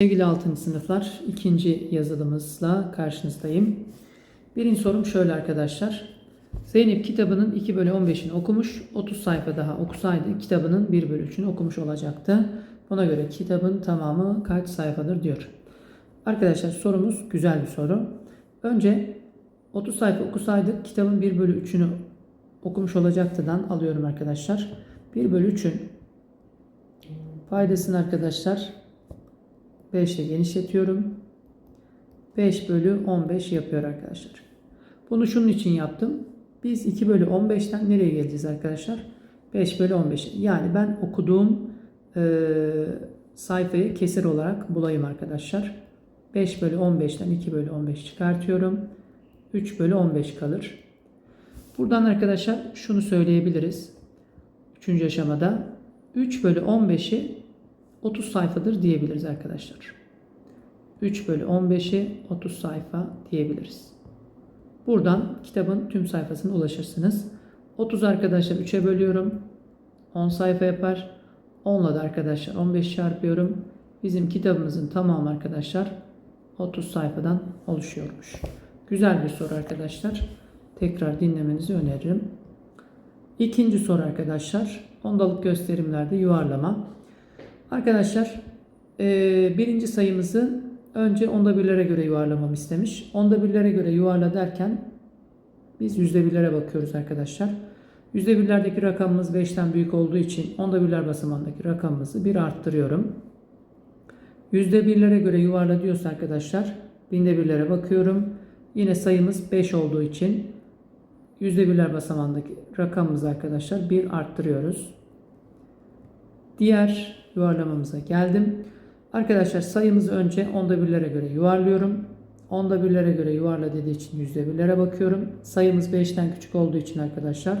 Sevgili 6. sınıflar, ikinci yazılımızla karşınızdayım. Birinci sorum şöyle arkadaşlar. Zeynep kitabının 2 bölü 15'ini okumuş, 30 sayfa daha okusaydı kitabının 1 bölü 3'ünü okumuş olacaktı. Buna göre kitabın tamamı kaç sayfadır diyor. Arkadaşlar sorumuz güzel bir soru. Önce 30 sayfa okusaydık kitabın 1 bölü 3'ünü okumuş olacaktıdan alıyorum arkadaşlar. 1 bölü 3'ün faydasını arkadaşlar 5 ile genişletiyorum. 5 bölü 15 yapıyor arkadaşlar. Bunu şunun için yaptım. Biz 2 bölü 15'ten nereye geleceğiz arkadaşlar? 5 bölü 15. Yani ben okuduğum e, sayfayı kesir olarak bulayım arkadaşlar. 5 bölü 15'ten 2 bölü 15 çıkartıyorum. 3 bölü 15 kalır. Buradan arkadaşlar şunu söyleyebiliriz. Üçüncü aşamada 3 bölü 15'i 30 sayfadır diyebiliriz arkadaşlar. 3 bölü 15'i 30 sayfa diyebiliriz. Buradan kitabın tüm sayfasına ulaşırsınız. 30 arkadaşlar 3'e bölüyorum. 10 sayfa yapar. 10'la da arkadaşlar 15 çarpıyorum. Bizim kitabımızın tamamı arkadaşlar 30 sayfadan oluşuyormuş. Güzel bir soru arkadaşlar. Tekrar dinlemenizi öneririm. İkinci soru arkadaşlar. Ondalık gösterimlerde yuvarlama. Arkadaşlar e, birinci sayımızı önce onda birlere göre yuvarlamam istemiş. Onda birlere göre yuvarla derken biz yüzde birlere bakıyoruz arkadaşlar. Yüzde birlerdeki rakamımız 5'ten büyük olduğu için onda birler basamağındaki rakamımızı bir arttırıyorum. Yüzde birlere göre yuvarla diyorsa arkadaşlar binde birlere bakıyorum. Yine sayımız 5 olduğu için yüzde birler basamağındaki rakamımızı arkadaşlar bir arttırıyoruz. Diğer yuvarlamamıza geldim. Arkadaşlar sayımızı önce onda birlere göre yuvarlıyorum. Onda birlere göre yuvarla dediği için yüzde birlere bakıyorum. Sayımız 5'ten küçük olduğu için arkadaşlar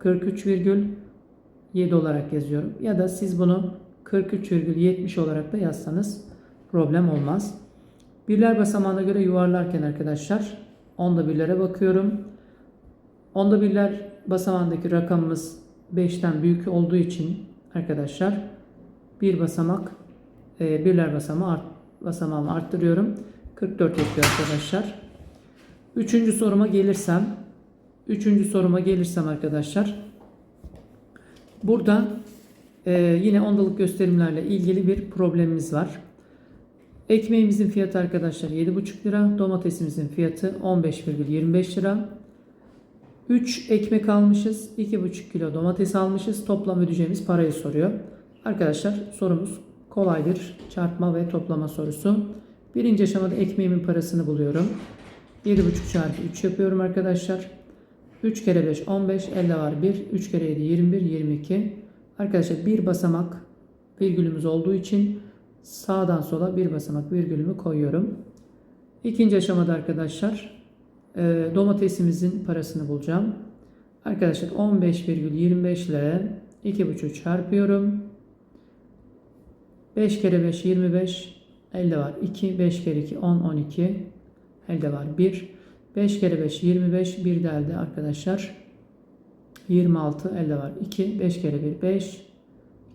43,7 olarak yazıyorum. Ya da siz bunu 43,70 olarak da yazsanız problem olmaz. Birler basamağına göre yuvarlarken arkadaşlar onda birlere bakıyorum. Onda birler basamağındaki rakamımız 5'ten büyük olduğu için arkadaşlar bir basamak e, birler basamağı art, basamağımı arttırıyorum. 44 yapıyor arkadaşlar. Üçüncü soruma gelirsem üçüncü soruma gelirsem arkadaşlar burada e, yine ondalık gösterimlerle ilgili bir problemimiz var. Ekmeğimizin fiyatı arkadaşlar 7,5 lira. Domatesimizin fiyatı 15,25 lira. 3 ekmek almışız. 2,5 kilo domates almışız. Toplam ödeyeceğimiz parayı soruyor. Arkadaşlar sorumuz kolaydır. Çarpma ve toplama sorusu. Birinci aşamada ekmeğimin parasını buluyorum. 7,5 çarpı 3 yapıyorum arkadaşlar. 3 kere 5 15 elde var 1. 3 kere 7 21 22. Arkadaşlar bir basamak virgülümüz olduğu için sağdan sola bir basamak virgülümü koyuyorum. İkinci aşamada arkadaşlar e, domatesimizin parasını bulacağım. Arkadaşlar 15,25 ile 2,5 çarpıyorum. 5 kere 5 25 elde var 2 5 kere 2 10 12 elde var 1 5 kere 5 25 1 de elde arkadaşlar 26 elde var 2 5 kere 1 5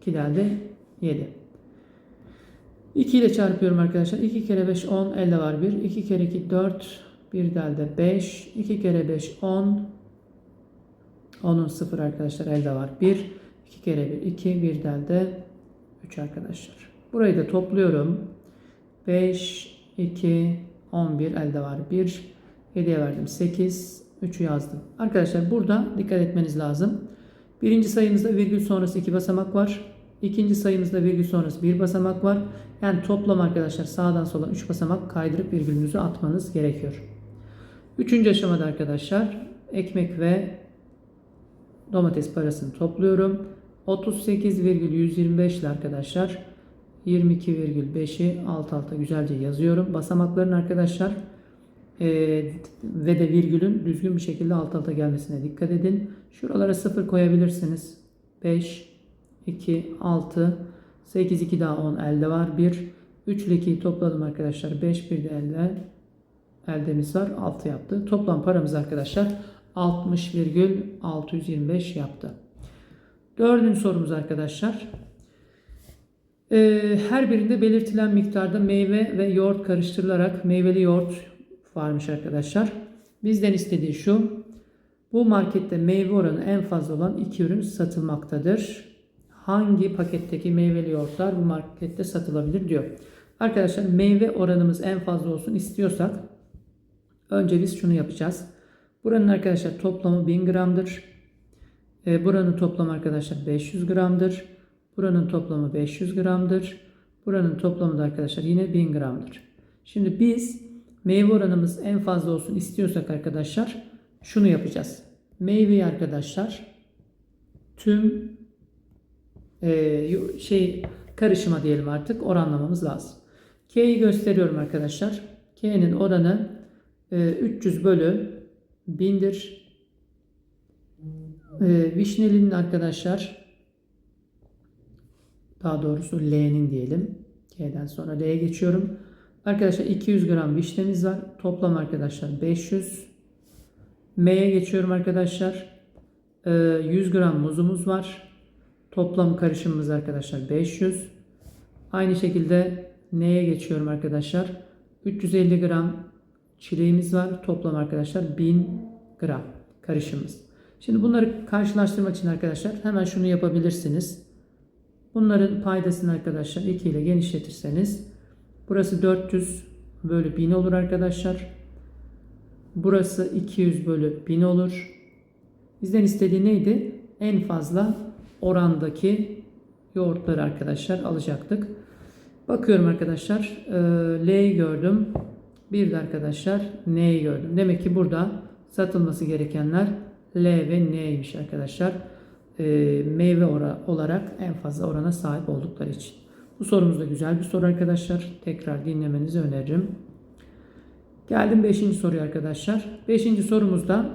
2 de elde 7 2 ile çarpıyorum arkadaşlar 2 kere 5 10 elde var 1 2 kere 2 4 1 de elde 5 2 kere 5 10 10'un 0 arkadaşlar elde var 1 2 kere 1 2 1 de elde 3 arkadaşlar. Burayı da topluyorum. 5, 2, 11 elde var 1. 7'ye verdim 8. 3'ü yazdım. Arkadaşlar burada dikkat etmeniz lazım. Birinci sayımızda virgül sonrası 2 basamak var. İkinci sayımızda virgül sonrası 1 basamak var. Yani toplam arkadaşlar sağdan sola 3 basamak kaydırıp virgülünüzü atmanız gerekiyor. Üçüncü aşamada arkadaşlar ekmek ve domates parasını topluyorum. 38,125 ile arkadaşlar 22,5'i alt alta güzelce yazıyorum. Basamakların arkadaşlar e, ve de virgülün düzgün bir şekilde alt alta gelmesine dikkat edin. Şuralara 0 koyabilirsiniz. 5, 2, 6, 8, 2 daha 10 elde var. 1, 3 ile 2'yi topladım arkadaşlar. 5, 1 de elde eldemiz var. 6 yaptı. Toplam paramız arkadaşlar 60,625 yaptı. Dördüncü sorumuz arkadaşlar. Ee, her birinde belirtilen miktarda meyve ve yoğurt karıştırılarak meyveli yoğurt varmış arkadaşlar. Bizden istediği şu. Bu markette meyve oranı en fazla olan iki ürün satılmaktadır. Hangi paketteki meyveli yoğurtlar bu markette satılabilir diyor. Arkadaşlar meyve oranımız en fazla olsun istiyorsak önce biz şunu yapacağız. Buranın arkadaşlar toplamı 1000 gramdır. E, buranın toplamı arkadaşlar 500 gramdır. Buranın toplamı 500 gramdır. Buranın toplamı da arkadaşlar yine 1000 gramdır. Şimdi biz meyve oranımız en fazla olsun istiyorsak arkadaşlar şunu yapacağız. Meyveyi arkadaşlar tüm e, şey karışıma diyelim artık oranlamamız lazım. K'yi gösteriyorum arkadaşlar. K'nin oranı 300 bölü 1000'dir. E, vişnelinin arkadaşlar daha doğrusu L'nin diyelim. K'den sonra L'ye geçiyorum. Arkadaşlar 200 gram vişnemiz var. Toplam arkadaşlar 500. M'ye geçiyorum arkadaşlar. E, 100 gram muzumuz var. Toplam karışımımız arkadaşlar 500. Aynı şekilde N'ye geçiyorum arkadaşlar. 350 gram çileğimiz var. Toplam arkadaşlar 1000 gram karışımımız. Şimdi bunları karşılaştırmak için arkadaşlar hemen şunu yapabilirsiniz. Bunların paydasını arkadaşlar 2 ile genişletirseniz burası 400 bölü 1000 olur arkadaşlar. Burası 200 bölü 1000 olur. Bizden istediği neydi? En fazla orandaki yoğurtları arkadaşlar alacaktık. Bakıyorum arkadaşlar. L'yi gördüm. Bir de arkadaşlar N'yi gördüm. Demek ki burada satılması gerekenler L ve N'ymiş arkadaşlar. E, meyve olarak en fazla orana sahip oldukları için. Bu sorumuz da güzel bir soru arkadaşlar. Tekrar dinlemenizi öneririm. Geldim 5. soruya arkadaşlar. 5. sorumuzda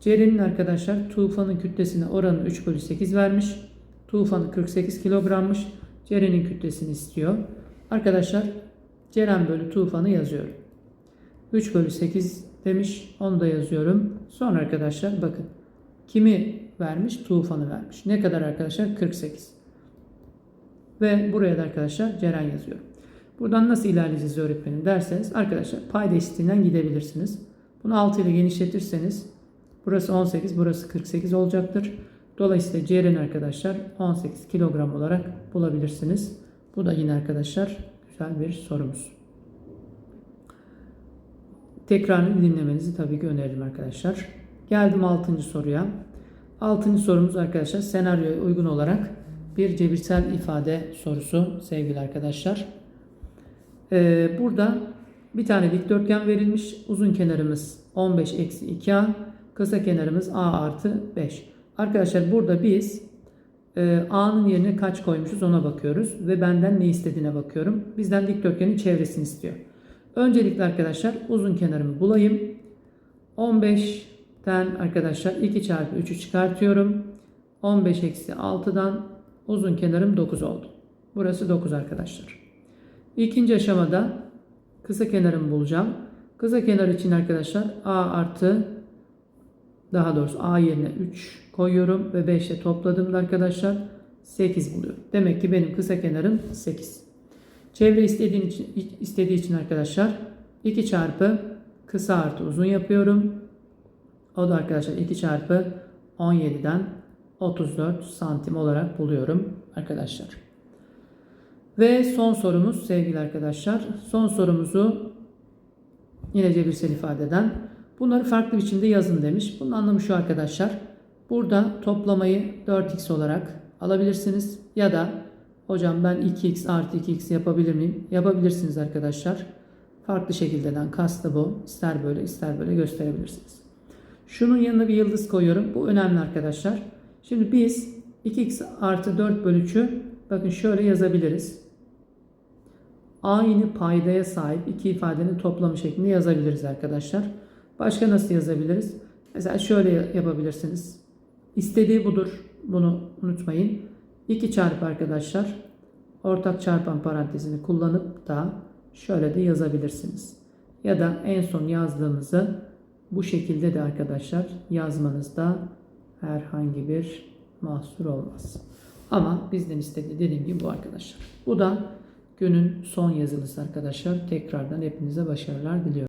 Ceren'in arkadaşlar tufanın kütlesine oranı 3 bölü 8 vermiş. Tufanı 48 kilogrammış. Ceren'in kütlesini istiyor. Arkadaşlar Ceren bölü tufanı yazıyorum. 3 bölü 8 demiş. Onu da yazıyorum. Sonra arkadaşlar bakın. Kimi vermiş? Tufanı vermiş. Ne kadar arkadaşlar? 48. Ve buraya da arkadaşlar Ceren yazıyorum. Buradan nasıl ilerleyeceğiz öğretmenim derseniz arkadaşlar payda eşitliğinden gidebilirsiniz. Bunu 6 ile genişletirseniz burası 18 burası 48 olacaktır. Dolayısıyla Ceren arkadaşlar 18 kilogram olarak bulabilirsiniz. Bu da yine arkadaşlar güzel bir sorumuz. Tekrarını dinlemenizi tabii ki öneririm arkadaşlar. Geldim 6. soruya. 6. sorumuz arkadaşlar senaryoya uygun olarak bir cebirsel ifade sorusu sevgili arkadaşlar. Ee, burada bir tane dikdörtgen verilmiş. Uzun kenarımız 15 eksi 2a. Kısa kenarımız a artı 5. Arkadaşlar burada biz e, a'nın yerine kaç koymuşuz ona bakıyoruz. Ve benden ne istediğine bakıyorum. Bizden dikdörtgenin çevresini istiyor. Öncelikle arkadaşlar uzun kenarımı bulayım. 15'ten arkadaşlar 2 çarpı 3'ü çıkartıyorum. 15 eksi 6'dan uzun kenarım 9 oldu. Burası 9 arkadaşlar. İkinci aşamada kısa kenarımı bulacağım. Kısa kenar için arkadaşlar a artı daha doğrusu a yerine 3 koyuyorum ve 5 ile topladığımda arkadaşlar 8 buluyorum. Demek ki benim kısa kenarım 8. Çevre istediğin için, istediği için arkadaşlar 2 çarpı kısa artı uzun yapıyorum. O da arkadaşlar 2 çarpı 17'den 34 santim olarak buluyorum arkadaşlar. Ve son sorumuz sevgili arkadaşlar. Son sorumuzu yine cebirsel ifadeden bunları farklı biçimde yazın demiş. Bunun anlamı şu arkadaşlar. Burada toplamayı 4x olarak alabilirsiniz. Ya da hocam ben 2x artı 2x yapabilir miyim? Yapabilirsiniz arkadaşlar. Farklı şekildeden kastı bu. İster böyle ister böyle gösterebilirsiniz. Şunun yanına bir yıldız koyuyorum. Bu önemli arkadaşlar. Şimdi biz 2x artı 4 bölü 3'ü bakın şöyle yazabiliriz. Aynı paydaya sahip iki ifadenin toplamı şeklinde yazabiliriz arkadaşlar. Başka nasıl yazabiliriz? Mesela şöyle yapabilirsiniz. İstediği budur. Bunu unutmayın. 2 çarpı arkadaşlar. Ortak çarpan parantezini kullanıp da şöyle de yazabilirsiniz. Ya da en son yazdığımızı bu şekilde de arkadaşlar yazmanızda herhangi bir mahsur olmaz. Ama bizden istediği dediğim gibi bu arkadaşlar. Bu da günün son yazılısı arkadaşlar. Tekrardan hepinize başarılar diliyorum.